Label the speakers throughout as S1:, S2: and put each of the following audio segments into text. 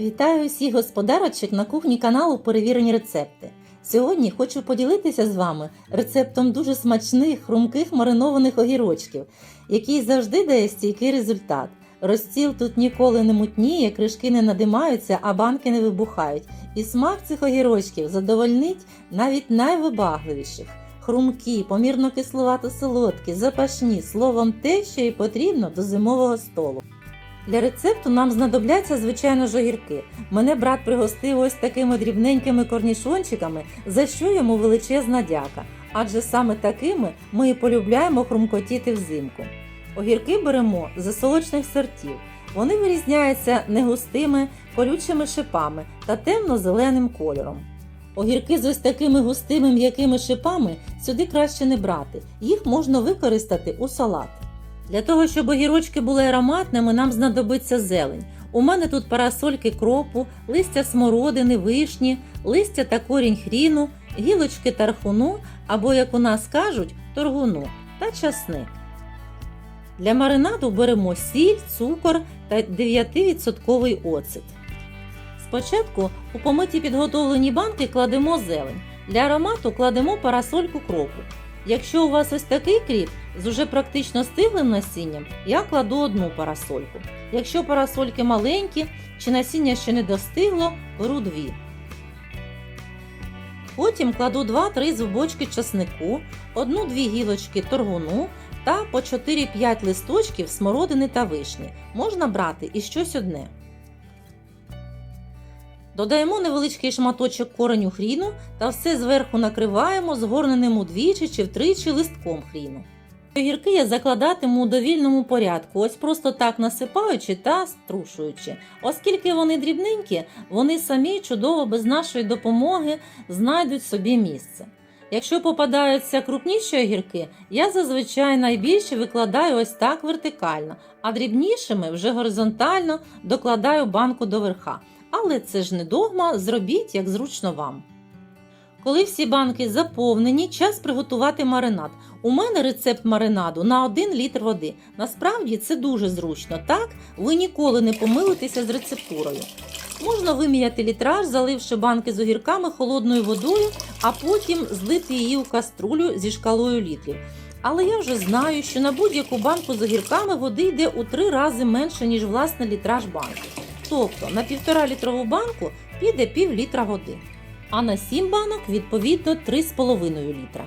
S1: Вітаю всіх господарочок на кухні каналу Перевірені рецепти. Сьогодні хочу поділитися з вами рецептом дуже смачних, хрумких маринованих огірочків, який завжди дає стійкий результат. Розстіл тут ніколи не мутніє, кришки не надимаються, а банки не вибухають. І смак цих огірочків задовольнить навіть найвибагливіших. Хрумкі, помірно кисловато солодкі, запашні, словом, те, що і потрібно до зимового столу. Для рецепту нам знадобляться, звичайно, ж огірки. Мене брат пригостив ось такими дрібненькими корнішончиками, за що йому величезна дяка. Адже саме такими ми і полюбляємо хрумкотіти взимку. Огірки беремо з засолочних сортів. Вони вирізняються негустими, колючими шипами та темно-зеленим кольором. Огірки з ось такими густими м'якими шипами сюди краще не брати. Їх можна використати у салат. Для того, щоб огірочки були ароматними, нам знадобиться зелень. У мене тут парасольки кропу, листя смородини, вишні, листя та корінь хріну, гілочки тархуну або, як у нас кажуть, торгуну та часник. Для маринаду беремо сіль, цукор та 9% оцет. Спочатку у помиті підготовлені банки кладемо зелень. Для аромату кладемо парасольку кропу. Якщо у вас ось такий кріп з уже практично стиглим насінням, я кладу одну парасольку. Якщо парасольки маленькі чи насіння ще не достигло, беру дві. Потім кладу 2-3 зубочки часнику, одну-дві гілочки торгуну та по 4-5 листочків смородини та вишні. Можна брати і щось одне. Додаємо невеличкий шматочок кореню хріну та все зверху накриваємо згорненим удвічі чи втричі листком хріну. Огірки я закладатиму у довільному порядку, ось просто так насипаючи та струшуючи. Оскільки вони дрібненькі, вони самі чудово без нашої допомоги знайдуть собі місце. Якщо попадаються крупніші огірки, я зазвичай найбільше викладаю ось так вертикально, а дрібнішими вже горизонтально докладаю банку до верха. Але це ж не догма, зробіть як зручно вам. Коли всі банки заповнені, час приготувати маринад. У мене рецепт маринаду на 1 літр води. Насправді це дуже зручно, так ви ніколи не помилитеся з рецептурою. Можна виміяти літраж, заливши банки з огірками холодною водою, а потім злити її у каструлю зі шкалою літрів. Але я вже знаю, що на будь-яку банку з огірками води йде у 3 рази менше, ніж власне літраж банки. Тобто на 1,5 літрову банку піде пів літра води, а на 7 банок відповідно 3,5 літра.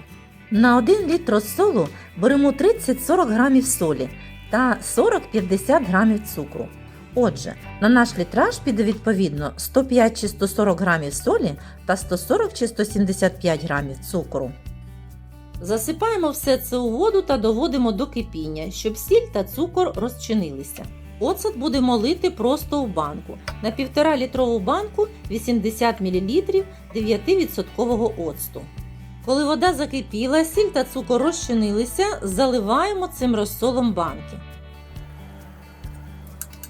S1: На 1 літр розсолу беремо 30-40 грамів солі та 40-50 грамів цукру. Отже, на наш літраж піде відповідно 105 чи 140 грамів солі та 140 чи 175 грамів цукру. Засипаємо все це у воду та доводимо до кипіння, щоб сіль та цукор розчинилися. Оцет будемо лити просто у банку. На 1,5 літрову банку 80 мл 9% оцту. Коли вода закипіла, сіль та цукор розчинилися, заливаємо цим розсолом банки.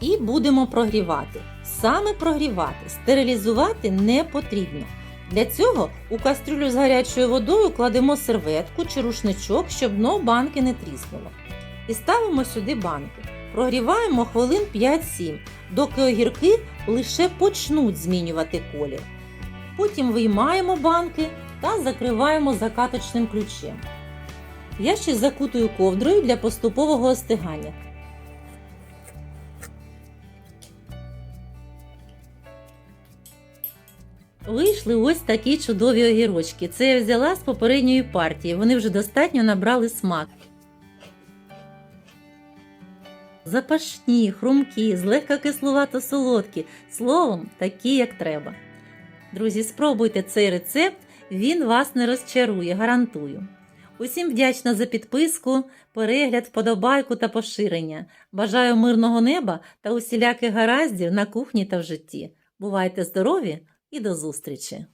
S1: І будемо прогрівати. Саме прогрівати, стерилізувати не потрібно. Для цього у кастрюлю з гарячою водою кладемо серветку чи рушничок, щоб дно банки не тріснуло. І ставимо сюди банки. Прогріваємо хвилин 5-7, доки огірки лише почнуть змінювати колір. Потім виймаємо банки та закриваємо закаточним ключем. Я ще закутую ковдрою для поступового остигання. Вийшли ось такі чудові огірочки. Це я взяла з попередньої партії. Вони вже достатньо набрали смак. Запашні, хрумкі, злегка кисловато солодкі, словом, такі, як треба. Друзі, спробуйте цей рецепт, він вас не розчарує, гарантую. Усім вдячна за підписку, перегляд, вподобайку та поширення. Бажаю мирного неба та усіляких гараздів на кухні та в житті. Бувайте здорові і до зустрічі!